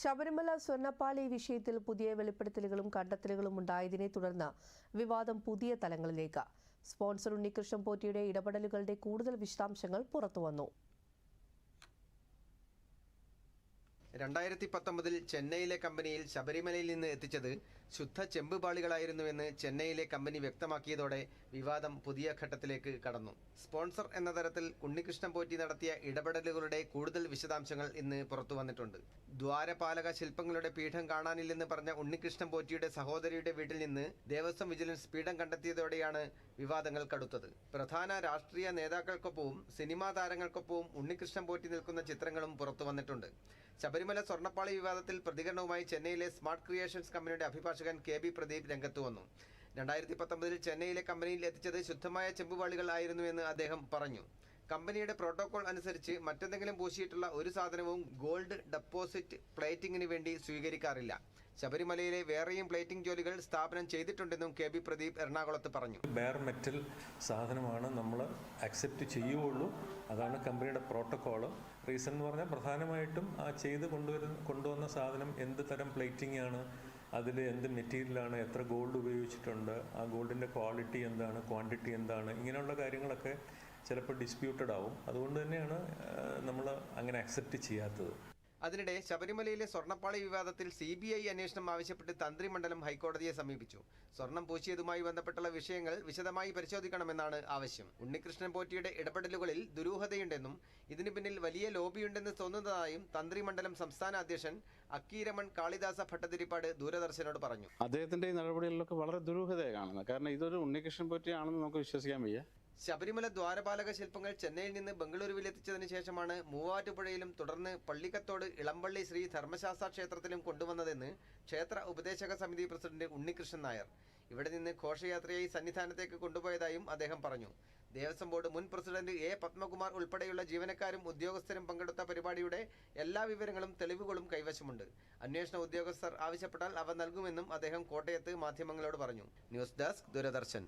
ശബരിമല സ്വർണപ്പാളി വിഷയത്തിൽ പുതിയ വെളിപ്പെടുത്തലുകളും കണ്ടെത്തലുകളും ഉണ്ടായതിനെ തുടർന്ന് വിവാദം പുതിയ തലങ്ങളിലേക്ക്. സ്പോൺസർ ഉണ്ണികൃഷ്ണൻ പോറ്റിയുടെ ഇടപെടലുകളുടെ കൂടുതൽ വിശദാംശങ്ങൾ പുറത്തുവന്നു. രണ്ടായിരത്തി പത്തൊമ്പതിൽ ചെന്നൈയിലെ കമ്പനിയിൽ ശബരിമലയിൽ നിന്ന് എത്തിച്ചത് ശുദ്ധ ചെമ്പ് പാളികളായിരുന്നുവെന്ന് ചെന്നൈയിലെ കമ്പനി വ്യക്തമാക്കിയതോടെ വിവാദം പുതിയ ഘട്ടത്തിലേക്ക് കടന്നു. സ്പോൺസർ എന്ന തരത്തിൽ ഉണ്ണികൃഷ്ണൻ പോറ്റി നടത്തിയ ഇടപെടലുകളുടെ കൂടുതൽ വിശദാംശങ്ങൾ ഇന്ന് പുറത്തു വന്നിട്ടുണ്ട്. ദ്വാരപാലക ശില്പങ്ങളുടെ പീഠം കാണാനില്ലെന്ന് പറഞ്ഞ ഉണ്ണികൃഷ്ണൻ പോറ്റിയുടെ സഹോദരിയുടെ വീട്ടിൽ നിന്ന് ദേവസ്വം വിജിലൻസ് പീഠം കണ്ടെത്തിയതോടെയാണ് വിവാദങ്ങൾ കടുത്തത്. പ്രധാന രാഷ്ട്രീയ നേതാക്കൾക്കൊപ്പവും സിനിമാ താരങ്ങൾക്കൊപ്പവും ഉണ്ണികൃഷ്ണൻ പോറ്റി നിൽക്കുന്ന ചിത്രങ്ങളും പുറത്തു വന്നിട്ടുണ്ട്. ശബരിമല സ്വർണപ്പാളി വിവാദത്തിൽ പ്രതികരണവുമായി ചെന്നൈയിലെ സ്മാർട്ട് ക്രിയേഷൻസ് കമ്പനിയുടെ അഭിഭാഷകൻ കെ ബി പ്രദീപ് രംഗത്ത് വന്നു. രണ്ടായിരത്തി പത്തൊമ്പതിൽ ചെന്നൈയിലെ കമ്പനിയിൽ എത്തിച്ചത് ശുദ്ധമായ ചെമ്പുപാളികൾ ആയിരുന്നുവെന്ന് അദ്ദേഹം പറഞ്ഞു. കമ്പനിയുടെ പ്രോട്ടോകോൾ അനുസരിച്ച് മറ്റെന്തെങ്കിലും പൂശിയിട്ടുള്ള ഒരു സാധനവും ഗോൾഡ് ഡെപ്പോസിറ്റ് പ്ലേറ്റിംഗിന് വേണ്ടി സ്വീകരിക്കാറില്ല. ശബരിമലയിലെ വേറെയും പ്ലേറ്റിംഗ് ജോലികൾ സ്ഥാപനം ചെയ്തിട്ടുണ്ടെന്നും കെ ബി പ്രദീപ് എറണാകുളത്ത് പറഞ്ഞു. ബെയർ മെറ്റൽ സാധനമാണ് നമ്മൾ അക്സെപ്റ്റ് ചെയ്യുകയുള്ളൂ. അതാണ് കമ്പനിയുടെ പ്രോട്ടോക്കോൾ റീസൺ എന്ന് പറഞ്ഞാൽ പ്രധാനമായിട്ടും ആ ചെയ്ത് കൊണ്ടുവരുന്ന കൊണ്ടുവന്ന സാധനം എന്ത് തരം പ്ലേറ്റിംഗ് ആണ് അതിൽ എന്ത് മെറ്റീരിയലാണ് എത്ര ഗോൾഡ് ഉപയോഗിച്ചിട്ടുണ്ട് ആ ഗോൾഡിന്റെ ക്വാളിറ്റി എന്താണ് ക്വാണ്ടിറ്റി എന്താണ് ഇങ്ങനെയുള്ള കാര്യങ്ങളൊക്കെ ചിലപ്പോൾ ഡിസ്പ്യൂട്ടഡ് ആവും. അതുകൊണ്ട് തന്നെയാണ് നമ്മൾ അങ്ങനെ അക്സെപ്റ്റ് ചെയ്യാത്തത്. അതിനിടെ ശബരിമലയിലെ സ്വർണപ്പാളി വിവാദത്തിൽ സി ബി ഐ അന്വേഷണം ആവശ്യപ്പെട്ട് തന്ത്രിമണ്ഡലം ഹൈക്കോടതിയെ സമീപിച്ചു. സ്വർണം പൂശിയതുമായി ബന്ധപ്പെട്ടുള്ള വിഷയങ്ങൾ വിശദമായി പരിശോധിക്കണമെന്നാണ് ആവശ്യം. ഉണ്ണികൃഷ്ണൻ പോറ്റിയുടെ ഇടപെടലുകളിൽ ദുരൂഹതയുണ്ടെന്നും ഇതിനു പിന്നിൽ വലിയ ലോബിയുണ്ടെന്ന് തോന്നുന്നതായും തന്ത്രിമണ്ഡലം സംസ്ഥാന അധ്യക്ഷൻ അക്കീരമൺ കാളിദാസ ഭട്ടതിരിപ്പാട് ദൂരദർശനോട് പറഞ്ഞു. അദ്ദേഹത്തിന്റെ നടപടികളിലൊക്കെ വളരെ ദുരൂഹതയാണ് കാരണം ഇതൊരു ഉണ്ണികൃഷ്ണൻ പോറ്റിയാണെന്ന് നമുക്ക് വിശ്വസിക്കാൻ വയ്യ. ശബരിമല ദ്വാരപാലക ശില്പങ്ങൾ ചെന്നൈയിൽ നിന്ന് ബംഗളൂരുവിൽ എത്തിച്ചതിന് ശേഷമാണ് മൂവാറ്റുപുഴയിലും തുടർന്ന് പള്ളിക്കത്തോട് ഇളമ്പള്ളി ശ്രീ ധർമ്മശാസ്ത്ര ക്ഷേത്രത്തിലും കൊണ്ടുവന്നതെന്ന് ക്ഷേത്ര ഉപദേശക സമിതി പ്രസിഡന്റ് ഉണ്ണികൃഷ്ണൻ നായർ. ഇവിടെ നിന്ന് ഘോഷയാത്രയായി സന്നിധാനത്തേക്ക് കൊണ്ടുപോയതായും അദ്ദേഹം പറഞ്ഞു. ദേവസ്വം ബോർഡ് മുൻ പ്രസിഡന്റ് എ പത്മകുമാർ ഉൾപ്പെടെയുള്ള ജീവനക്കാരും ഉദ്യോഗസ്ഥരും പങ്കെടുത്ത പരിപാടിയുടെ എല്ലാ വിവരങ്ങളും തെളിവുകളും കൈവശമുണ്ട്. അന്വേഷണ ഉദ്യോഗസ്ഥർ ആവശ്യപ്പെട്ടാൽ അവ നൽകുമെന്നും അദ്ദേഹം കോട്ടയത്ത് മാധ്യമങ്ങളോട് പറഞ്ഞു. News desk Doordarshan.